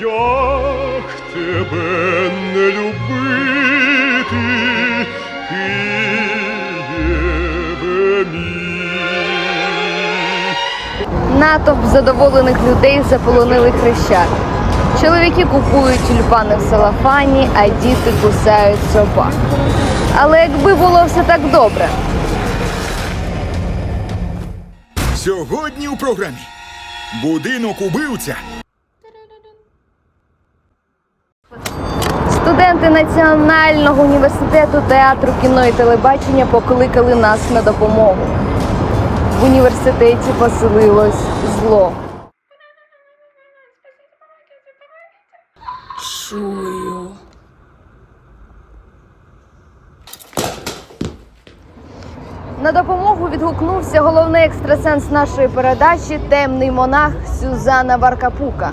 Як тебе не любити, Києве мій? Натовп задоволених людей заполонили хрещат. Чоловіки купують тюльпани в салафані, а діти кусають собак. Але якби було все так добре, Сьогодні у програмі Будинок убивця. Студенти Національного університету театру, кіно і телебачення покликали нас на допомогу. В університеті поселилось зло. Чую. На допомогу відгукнувся головний екстрасенс нашої передачі темний монах Сюзана Варкапука.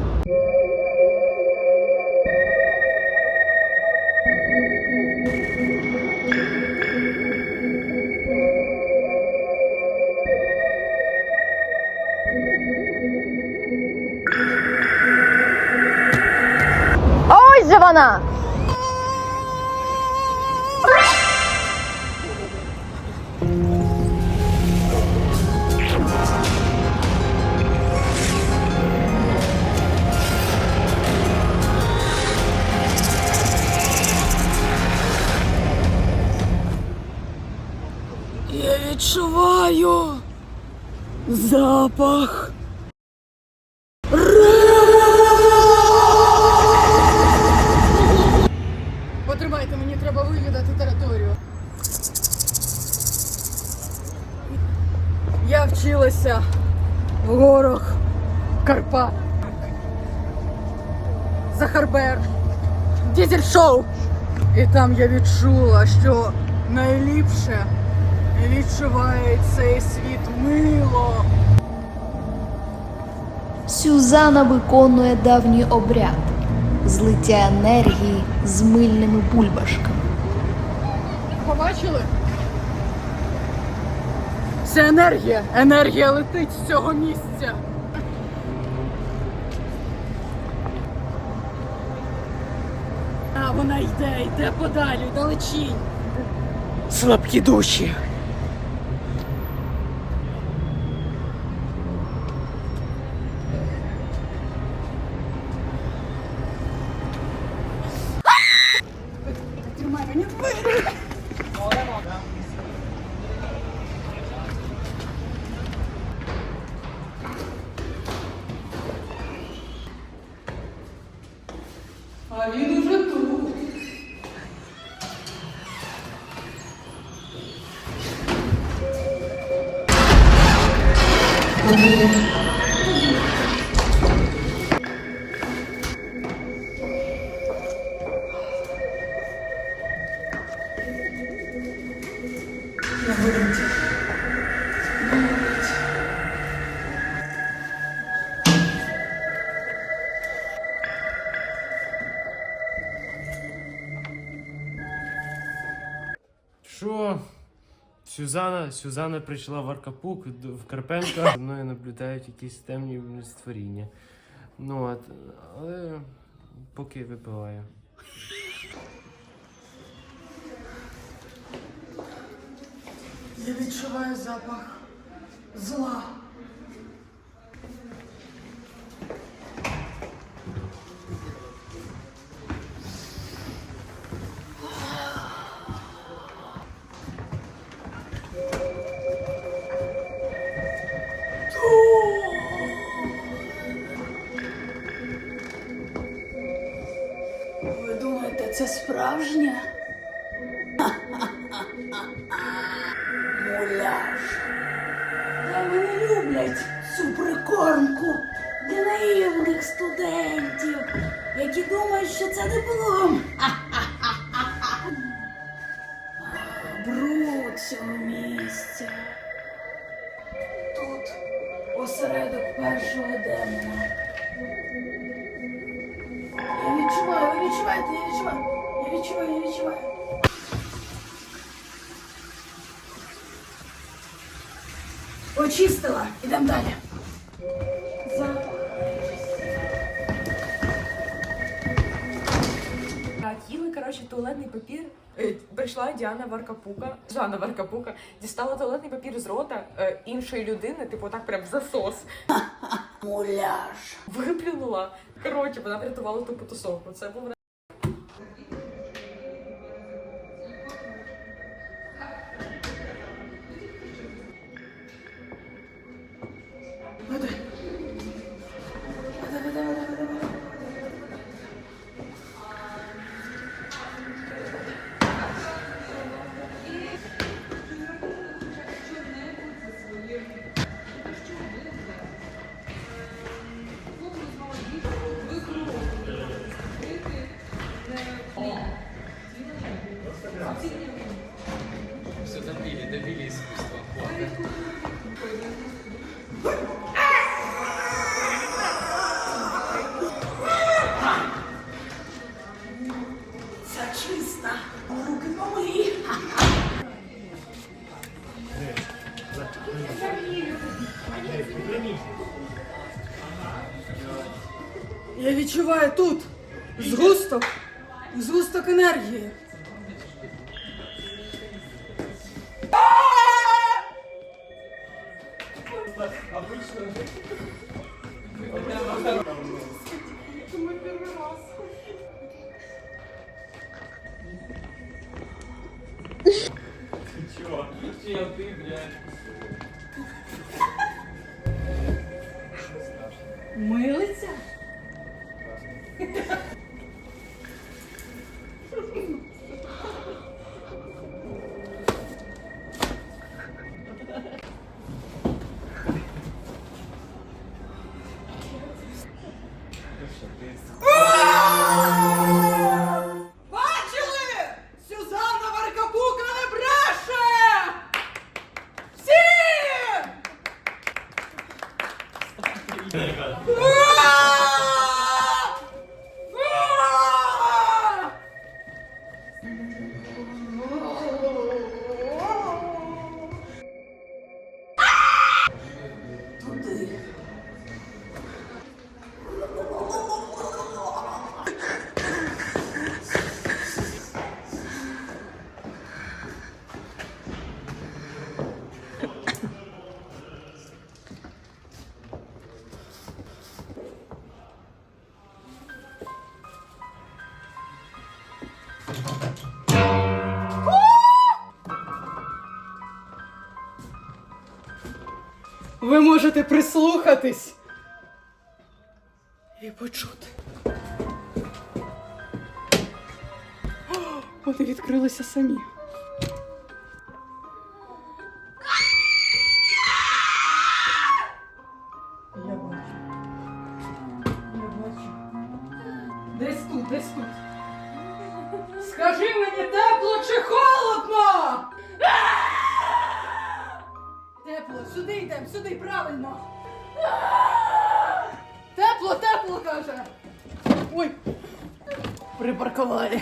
Ось же вона! Я відчуваю запах. Я вчилася в горах Карпат. Захарбер, дізель-шоу. І там я відчула, що найліпше відчуває цей світ мило. Сюзана виконує давній обряд злиття енергії з мильними бульбашками. Побачили? Це енергія. Енергія летить з цього місця. А вона йде, йде подалі, далечінь. Слабкі душі. Що? Сюзана, Сюзана прийшла в Аркапук в Карпенка. За мною наблюдають якісь темні створіння. Ну от, але поки випиваю. Я відчуваю запах зла. Ви думаєте, це справжнє? Муляж. Та вони люблять цю прикормку для наївних студентів, які думають, що це диплом. Бруд цього місця. Тут осередок першого демона. Я відчуваю, ви відчуваєте, я відчуваю. Я відчуваю, я відчуваю. Очистила. Ідемо далі. Так, їли, коротше, туалетний папір. Е, прийшла Діана Варкапука, Жанна Варкапука, дістала туалетний папір з рота е, іншої людини, типу так прям засос. Муляж. Виплюнула. Коротше, вона врятувала ту потусовку. Це був Я відчуваю тут згусток, згусток енергії. Бачили? Ви можете прислухатись і почути. Вони відкрилися самі. Припаркували.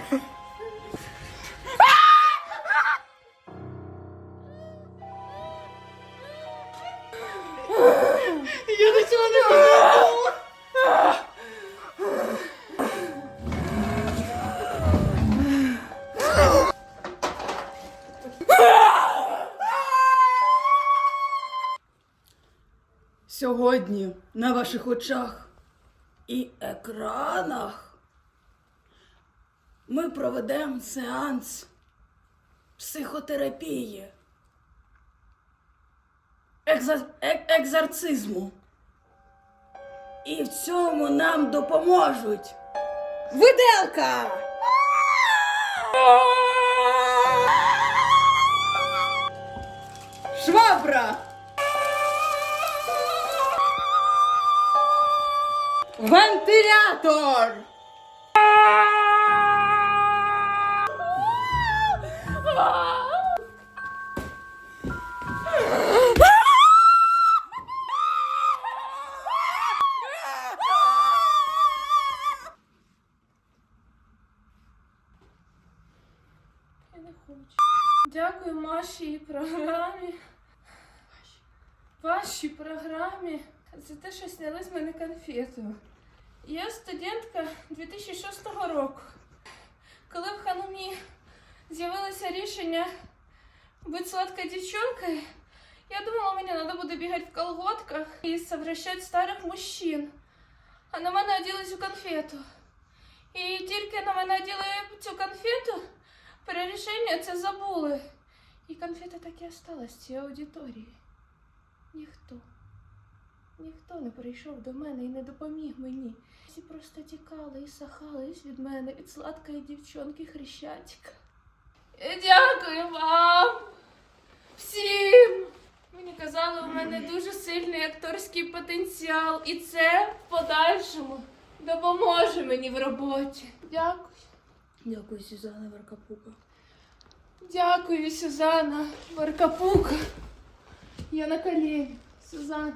Я нічого не розумію. Сьогодні на ваших очах і екранах ми проведемо сеанс психотерапії, е- екзорцизму. І в цьому нам допоможуть виделка! Швабра! Вентилятор! Дякую Маші програмі. Вашій програмі за те, що сняли з мене конфету. Я студентка 2006 року. Коли в Ханум мені з'явилося рішення бути сладкою дівчинкою, я думала, мені треба буде бігати в колготках і совращати старих мужчин. А на мене оділи цю конфету. І тільки на мене оділи цю конфету, про рішення це забули. І конфета так і осталась в цій аудиторії. Ніхто. Ніхто не прийшов до мене і не допоміг мені. Всі просто тікали і сахались від мене, від сладкої дівчонки Хрещатика. Дякую вам всім! Мені казали, у мене дуже сильний акторський потенціал, і це в подальшому допоможе мені в роботі. Дякую. Дякую, Сюзанна Варкапука. Дякую, Сюзанна Варкапука. Я на колені. Сюзанна.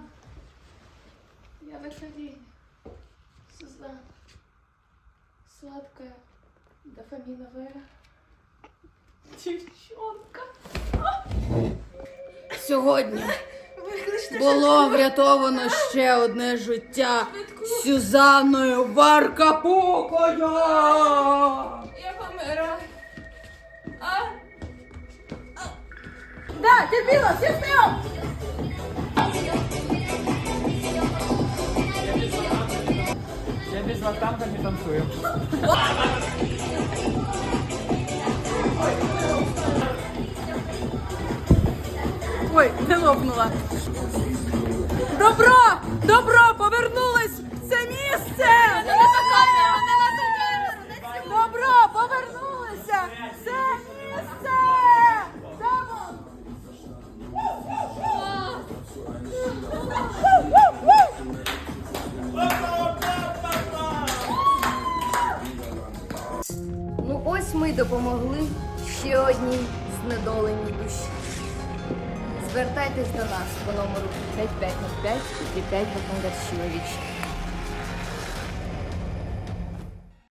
Я на колени. Сюзанна. Сладкая дофаминовая девчонка. Сьогодні було врятовано ще одне життя Сюзанною Варкапукою. Я помираю. А? Да, терпіла, всі стоять! Я без вас танка не танцую. Ой, не лопнула. Добро! Добро! Повернулось в це місце! Добро! Повернулося! в Це місце! Ну ось ми допомогли ще одній знедоленій душі. Звертайтесь до нас по номеру 5505 55 Вакангарщилович.